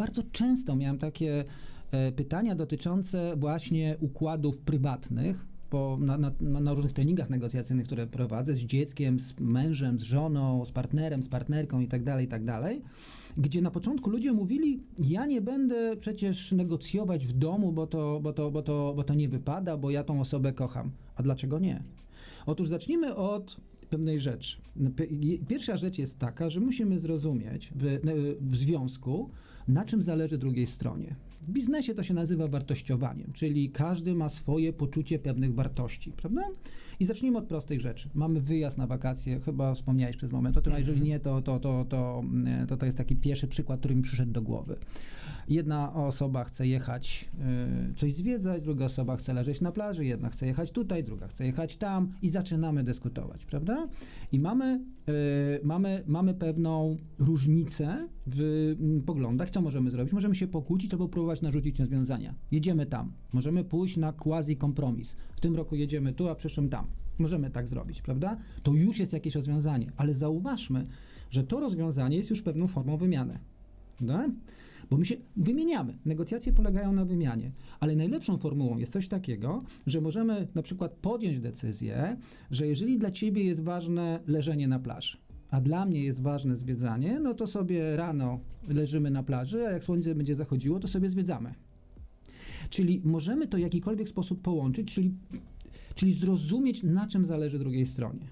bardzo często miałem takie e, pytania dotyczące właśnie układów prywatnych, bo na, na, na różnych treningach negocjacyjnych, które prowadzę z dzieckiem, z mężem, z żoną, z partnerem, z partnerką i tak dalej, i tak gdzie na początku ludzie mówili, ja nie będę przecież negocjować w domu, bo to, bo to, bo to, bo to nie wypada, bo ja tą osobę kocham. A dlaczego nie? Otóż zacznijmy od pewnej rzeczy. Pi- Pierwsza rzecz jest taka, że musimy zrozumieć w, w związku, na czym zależy drugiej stronie. W biznesie to się nazywa wartościowaniem, czyli każdy ma swoje poczucie pewnych wartości, prawda? I zacznijmy od prostych rzeczy. Mamy wyjazd na wakacje, chyba wspomniałeś przez moment o tym, a jeżeli nie, to, to, to, to, mm, to, to jest taki pierwszy przykład, który mi przyszedł do głowy. Jedna osoba chce jechać y, coś zwiedzać, druga osoba chce leżeć na plaży, jedna chce jechać tutaj, druga chce jechać tam i zaczynamy dyskutować, prawda? I mamy, y, mamy, mamy pewną różnicę w mm, poglądach. Co możemy zrobić? Możemy się pokłócić albo próbować narzucić rozwiązania. Jedziemy tam. Możemy pójść na quasi kompromis. W tym roku jedziemy tu, a w przyszłym tam. Możemy tak zrobić, prawda? To już jest jakieś rozwiązanie, ale zauważmy, że to rozwiązanie jest już pewną formą wymiany. Prawda? Bo my się wymieniamy. Negocjacje polegają na wymianie, ale najlepszą formułą jest coś takiego, że możemy na przykład podjąć decyzję, że jeżeli dla ciebie jest ważne leżenie na plaży, a dla mnie jest ważne zwiedzanie, no to sobie rano leżymy na plaży, a jak słońce będzie zachodziło, to sobie zwiedzamy. Czyli możemy to w jakikolwiek sposób połączyć, czyli, czyli zrozumieć, na czym zależy drugiej stronie.